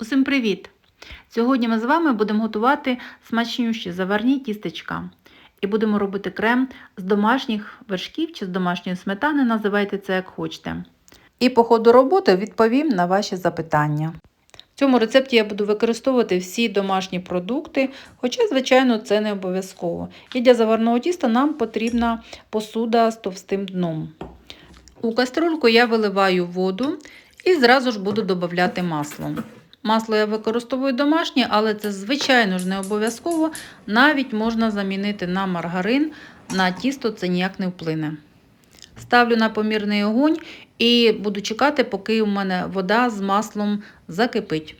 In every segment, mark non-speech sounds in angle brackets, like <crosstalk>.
Усім привіт! Сьогодні ми з вами будемо готувати смачнющі заварні тістечка. І будемо робити крем з домашніх вершків чи з домашньої сметани, називайте це як хочете. І по ходу роботи відповім на ваші запитання. В цьому рецепті я буду використовувати всі домашні продукти, хоча, звичайно, це не обов'язково. І для заварного тіста нам потрібна посуда з товстим дном. У каструльку я виливаю воду і зразу ж буду додавати масло. Масло я використовую домашнє, але це, звичайно ж, не обов'язково. Навіть можна замінити на маргарин, на тісто це ніяк не вплине. Ставлю на помірний огонь і буду чекати, поки у мене вода з маслом закипить.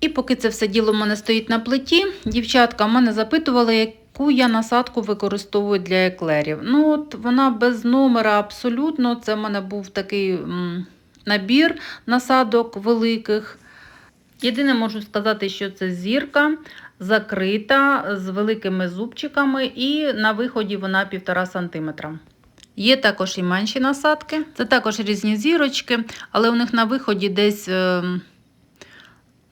І поки це все діло в мене стоїть на плиті, дівчатка в мене запитували, яку я насадку використовую для еклерів. Ну, от Вона без номера абсолютно. Це в мене був такий набір насадок великих. Єдине можу сказати, що це зірка закрита з великими зубчиками, і на виході вона 1,5 см. Є також і менші насадки, це також різні зірочки, але у них на виході десь, е,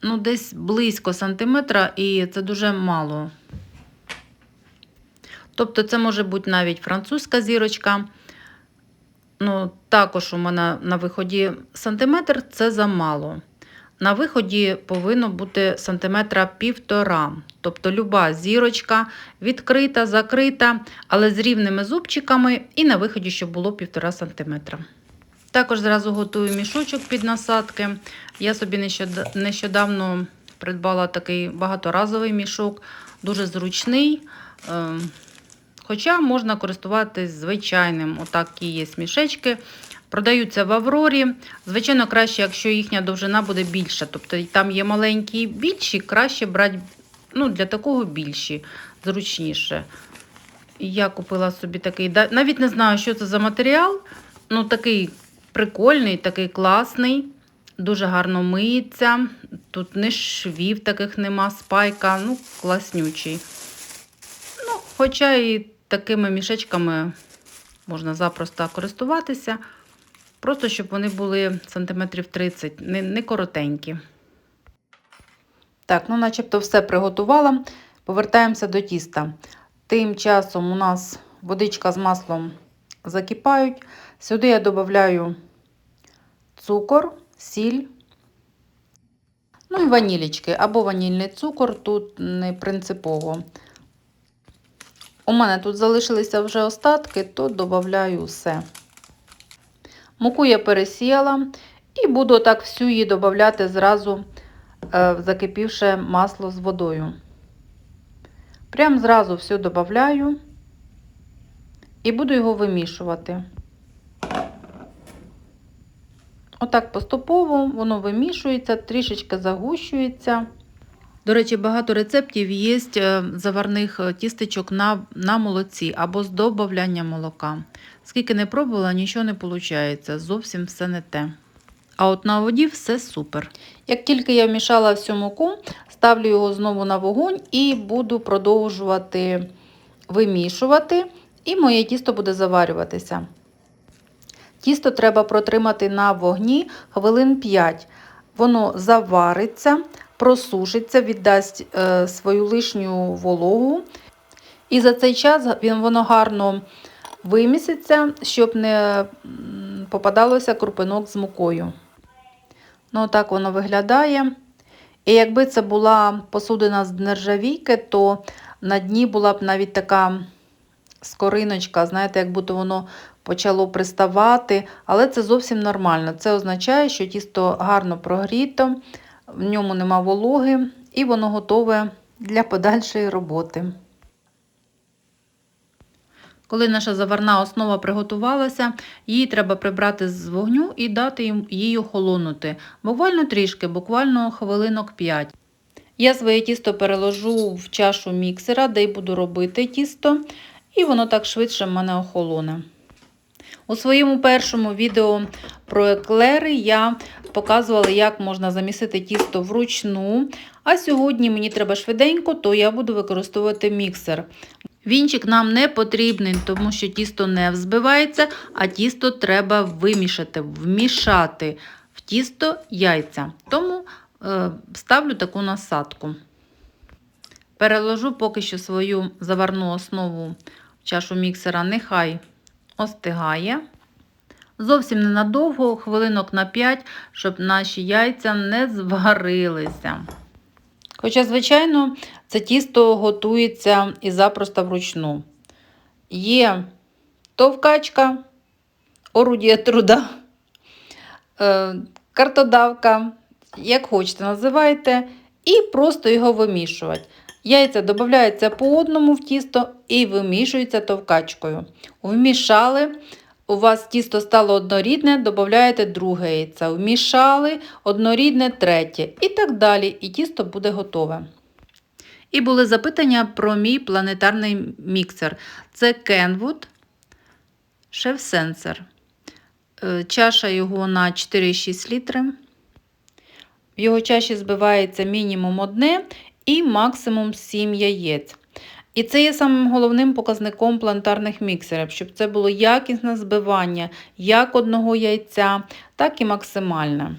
ну, десь близько сантиметра, і це дуже мало. Тобто, це може бути навіть французька зірочка. Ну, Також у мене на виході сантиметр це замало. На виході повинно бути сантиметра півтора. Тобто люба зірочка відкрита, закрита, але з рівними зубчиками, і на виході, щоб було півтора сантиметра. Також зразу готую мішочок під насадки. Я собі нещодавно придбала такий багаторазовий мішок, дуже зручний. Хоча можна користуватись звичайним, отакі є мішечки. Продаються в Аврорі. Звичайно, краще, якщо їхня довжина буде більша. Тобто там є маленькі більші, краще брати ну, для такого більші, зручніше. Я купила собі такий, навіть не знаю, що це за матеріал. Ну, такий прикольний, такий класний, дуже гарно миється. Тут не швів таких нема, спайка, ну, класнючий. Ну, Хоча і такими мішечками можна запросто користуватися. Просто, щоб вони були сантиметрів 30, не, не коротенькі. Так, ну начебто все приготувала. Повертаємося до тіста. Тим часом у нас водичка з маслом закипають. Сюди я додаю цукор, сіль, ну і ванілічки. Або ванільний цукор, тут не принципово. У мене тут залишилися вже остатки, то додаю все. Муку я пересіяла і буду так всю її додати зразу е, закипівше масло з водою. Прям зразу все додаю і буду його вимішувати. Отак поступово воно вимішується, трішечки загущується. До речі, багато рецептів є е, заварних е, тістечок на на молоці або з додаванням молока. Скільки не пробувала, нічого не виходить, зовсім все не те. А от на воді все супер. Як тільки я вмішала всю муку, ставлю його знову на вогонь і буду продовжувати вимішувати, і моє тісто буде заварюватися. Тісто треба протримати на вогні хвилин 5. Воно завариться просушиться, віддасть е, свою лишню вологу. І за цей час воно гарно виміситься, щоб не попадалося крупинок з мукою. Ну, так воно виглядає. І якби це була посудина з нержавійки, то на дні була б навіть така скориночка, знаєте, як будто воно почало приставати, але це зовсім нормально. Це означає, що тісто гарно прогріто, в ньому нема вологи, і воно готове для подальшої роботи. Коли наша заварна основа приготувалася, її треба прибрати з вогню і дати їй охолонути. Буквально трішки, буквально хвилинок 5. Я своє тісто переложу в чашу міксера, де й буду робити тісто, і воно так швидше в мене охолоне. У своєму першому відео про еклери я показувала, як можна замісити тісто вручну. А сьогодні мені треба швиденько, то я буду використовувати міксер. Вінчик нам не потрібний, тому що тісто не взбивається, а тісто треба вимішати, вмішати в тісто яйця. Тому е, ставлю таку насадку. Переложу поки що свою заварну основу в чашу міксера, нехай остигає. Зовсім ненадовго, хвилинок на 5, щоб наші яйця не зварилися. Хоча, звичайно, це тісто готується і запросто вручну. Є товкачка, орудія труда, е, картодавка, як хочете називайте, і просто його вимішувати. Яйця додаються по одному в тісто і вимішуються товкачкою. Вмішали, у вас тісто стало однорідне, додаєте друге яйце. Вмішали, однорідне, третє. І так далі. І тісто буде готове. І були запитання про мій планетарний міксер. Це Kenwood Chef Sensor. Чаша його на 4,6 літри. В його чаші збивається мінімум одне і максимум 7 яєць. І це є самим головним показником плантарних міксерів, щоб це було якісне збивання як одного яйця, так і максимальне.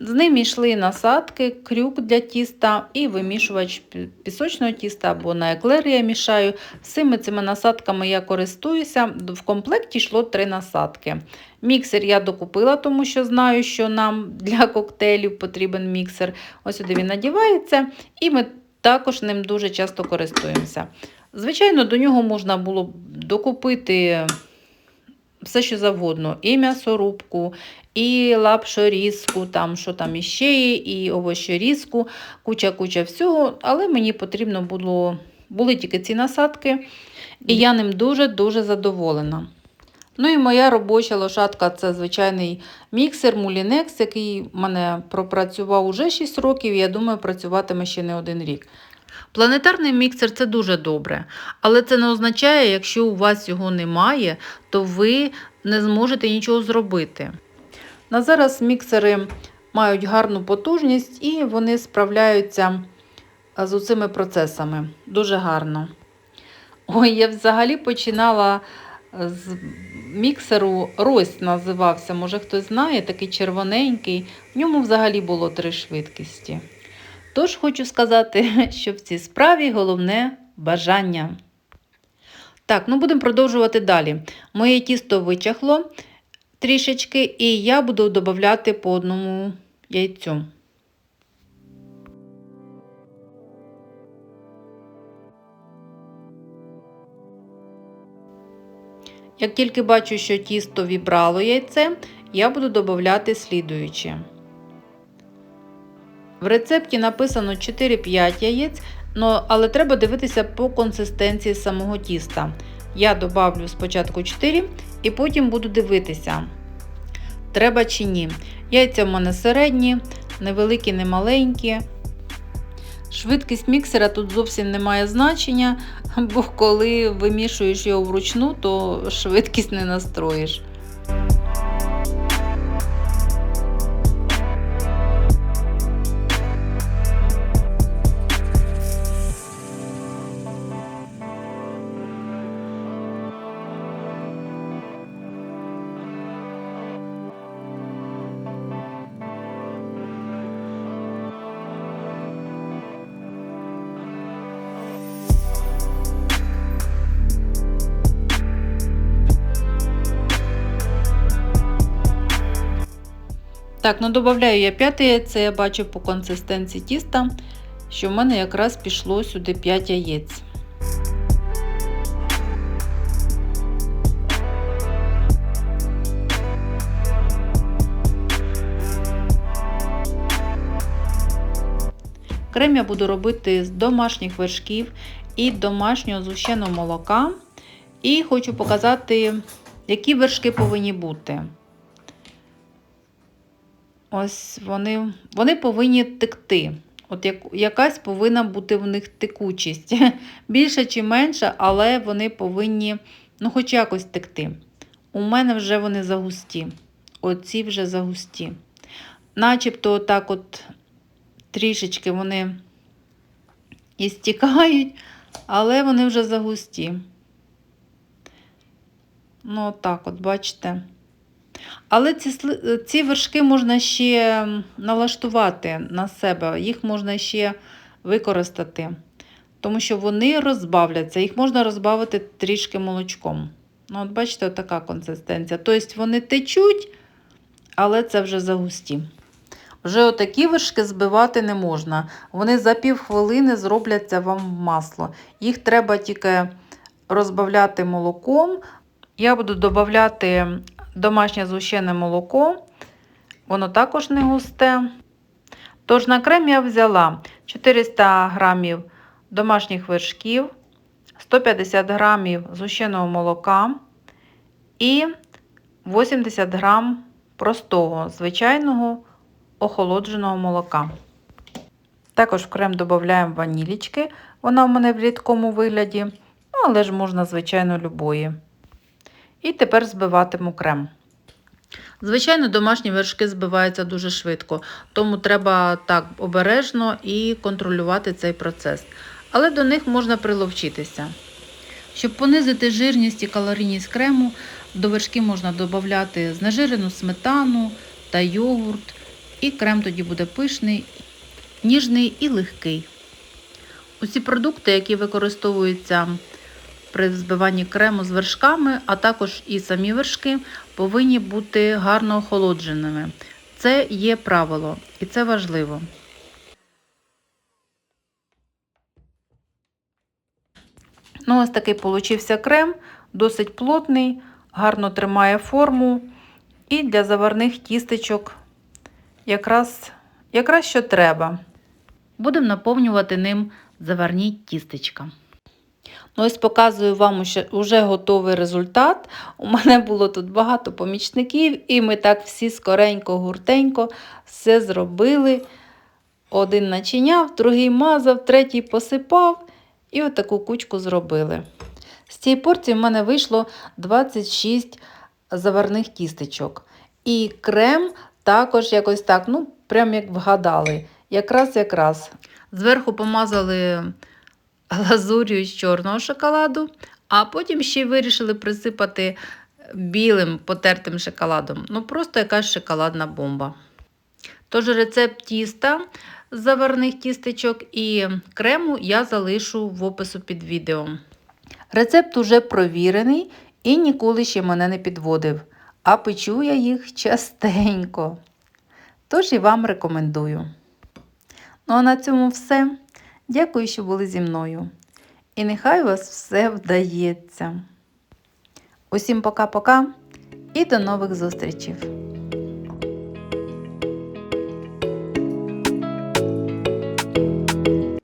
З ним йшли насадки, крюк для тіста і вимішувач пісочного тіста або на еклер я мішаю. Всіми цими насадками я користуюся. В комплекті йшло три насадки. Міксер я докупила, тому що знаю, що нам для коктейлів потрібен міксер. Ось сюди він надівається, і ми також ним дуже часто користуємося. Звичайно, до нього можна було докупити все, що завгодно: і м'ясорубку, і лапшорізку, там що там іще і овощорізку, куча-куча всього. Але мені потрібно було були тільки ці насадки, і я ним дуже-дуже задоволена. Ну і моя робоча лошадка це звичайний міксер Mulinex, який в мене пропрацював уже 6 років, я думаю, працюватиме ще не один рік. Планетарний міксер це дуже добре, але це не означає, якщо у вас його немає, то ви не зможете нічого зробити. На зараз міксери мають гарну потужність і вони справляються з цими процесами дуже гарно. Ой, я взагалі починала з міксеру Рось називався, може хтось знає, такий червоненький. В ньому взагалі було три швидкості. Тож хочу сказати, <laughs> що в цій справі головне бажання. Так, ну будемо продовжувати далі. Моє тісто вичахло трішечки, і я буду додати по одному яйцю. Як тільки бачу, що тісто вібрало яйце, я буду додати слідуюче. В рецепті написано 4-5 яєць, але треба дивитися по консистенції самого тіста. Я додавлю спочатку 4 і потім буду дивитися, треба чи ні. Яйця в мене середні, невеликі, не маленькі. Швидкість міксера тут зовсім не має значення, бо коли вимішуєш його вручну, то швидкість не настроїш. Так, ну додаю я п'яте яйце, я бачу по консистенції тіста, що в мене якраз пішло сюди 5 яєць. Крем я буду робити з домашніх вершків і домашнього згущеного молока. І хочу показати, які вершки повинні бути. Ось вони вони повинні текти. От як, якась повинна бути в них текучість. <laughs> Більше чи менше, але вони повинні, ну, хоч якось текти. У мене вже вони загусті. Оці вже загусті. Начебто, отак от трішечки вони і стікають, але вони вже загусті. Ну, отак от, бачите. Але ці, ці вершки можна ще налаштувати на себе, їх можна ще використати, тому що вони розбавляться, їх можна розбавити трішки молочком. Ну, от бачите, така консистенція. Тобто вони течуть, але це вже загусті. Вже отакі вершки збивати не можна. Вони за півхвилини зробляться вам в масло. Їх треба тільки розбавляти молоком. Я буду додати домашнє згущене молоко. Воно також не густе. Тож на крем я взяла 400 грамів домашніх вершків, 150 грамів згущеного молока і 80 грам простого, звичайного охолодженого молока. Також в крем додаємо ванілічки, вона в мене в рідкому вигляді, ну, але ж можна, звичайно, любої. І тепер збиватиму крем. Звичайно, домашні вершки збиваються дуже швидко, тому треба так обережно і контролювати цей процес. Але до них можна приловчитися. Щоб понизити жирність і калорійність крему, до вершки можна додати знежирену сметану та йогурт, і крем тоді буде пишний, ніжний і легкий. Усі продукти, які використовуються при збиванні крему з вершками, а також і самі вершки, повинні бути гарно охолодженими. Це є правило, і це важливо. Ну, ось такий получився крем, досить плотний, гарно тримає форму. І для заварних тістечок якраз, якраз що треба. Будемо наповнювати ним заварні тістечка. Ну, ось показую вам уже готовий результат. У мене було тут багато помічників, і ми так всі скоренько, гуртенько все зробили. Один начиняв, другий мазав, третій посипав і отаку кучку зробили. З цієї порції в мене вийшло 26 заварних тістечок. І крем також якось так, ну, прям як вгадали. Якраз якраз. Зверху помазали глазур'ю з чорного шоколаду, а потім ще й вирішили присипати білим потертим шоколадом. Ну, просто якась шоколадна бомба. Тож рецепт тіста заварних тістечок і крему я залишу в опису під відео. Рецепт уже провірений і ніколи ще мене не підводив, а печу я їх частенько. Тож і вам рекомендую. Ну а на цьому все. Дякую, що були зі мною. І нехай вас все вдається. Усім пока-пока і до нових зустрічей!